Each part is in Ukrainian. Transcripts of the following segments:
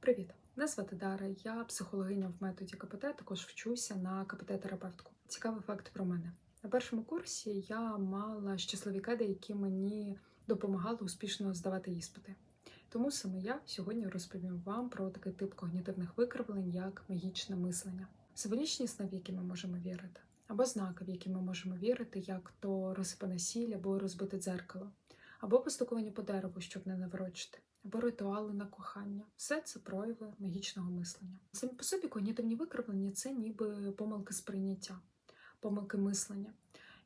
Привіт! Мене звати Дара. Я психологиня в методі КПТ, також вчуся на КПТ-терапевтку. Цікавий факт про мене. На першому курсі я мала щасливі кеди, які мені допомагали успішно здавати іспити. Тому саме я сьогодні розповім вам про такий тип когнітивних викривлень, як магічне мислення. Символічні сни, які ми можемо вірити, або знаки, в які ми можемо вірити, як то розсипане сіль або розбите дзеркало, або постукування по дереву, щоб не наврочити або ритуали на кохання. Все це прояви магічного мислення. Самі по собі когнітивні викривлення це ніби помилки сприйняття, помилки мислення,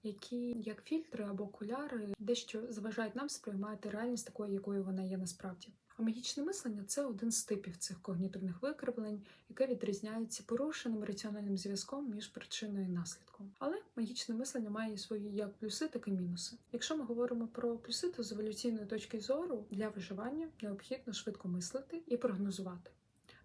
які, як фільтри або окуляри, дещо заважають нам сприймати реальність такою, якою вона є насправді. А магічне мислення це один з типів цих когнітивних викривлень, яке відрізняється порушеним раціональним зв'язком між причиною і наслідком. Але магічне мислення має свої як плюси, так і мінуси. Якщо ми говоримо про плюси, то з еволюційної точки зору для виживання необхідно швидко мислити і прогнозувати.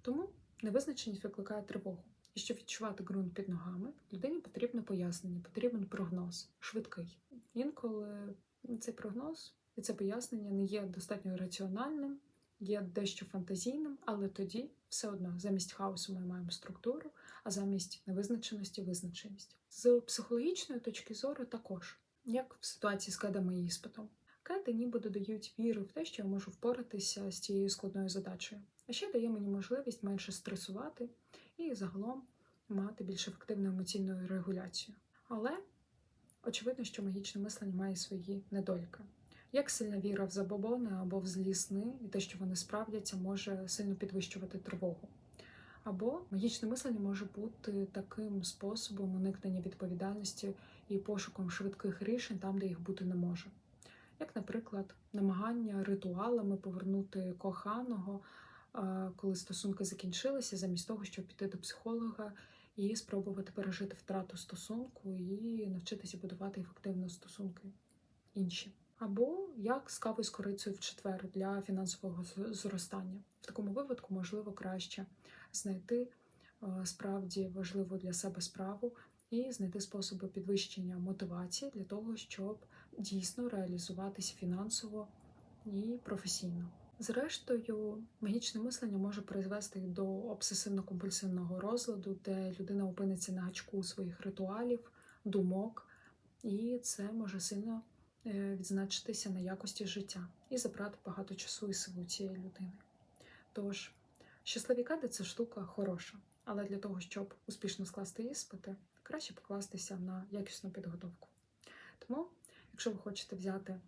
Тому невизначеність викликає тривогу. І щоб відчувати ґрунт під ногами, людині потрібне пояснення, потрібен прогноз, швидкий. Інколи цей прогноз і це пояснення не є достатньо раціональним, є дещо фантазійним, але тоді все одно замість хаосу ми маємо структуру, а замість невизначеності визначеність. З психологічної точки зору також, як в ситуації з кедами і іспитом. Кеди ніби додають віру в те, що я можу впоратися з цією складною задачею. А ще дає мені можливість менше стресувати і загалом мати більш ефективну емоційну регуляцію. Але очевидно, що магічне мислення має свої недоліки. Як сильна віра в забобони або в злі сни, і те, що вони справдяться, може сильно підвищувати тривогу. Або магічне мислення може бути таким способом уникнення відповідальності і пошуком швидких рішень там, де їх бути не може. Як, наприклад, намагання ритуалами повернути коханого, коли стосунки закінчилися, замість того, щоб піти до психолога і спробувати пережити втрату стосунку і навчитися будувати ефективно стосунки інші. Або як з кавою з корицею в четвер для фінансового зростання. В такому випадку можливо краще знайти справді важливу для себе справу і знайти способи підвищення мотивації для того, щоб дійсно реалізуватися фінансово і професійно. Зрештою, магічне мислення може призвести до обсесивно-компульсивного розладу, де людина опиниться на гачку своїх ритуалів, думок, і це може сильно відзначитися на якості життя і забрати багато часу і силу цієї людини. Тож, щасливі кади це штука хороша, але для того, щоб успішно скласти іспити, краще покластися на якісну підготовку. Тому, якщо ви хочете взяти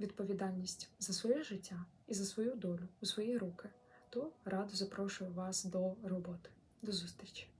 відповідальність за своє життя і за свою долю у свої руки, то радо запрошую вас до роботи. До зустрічі!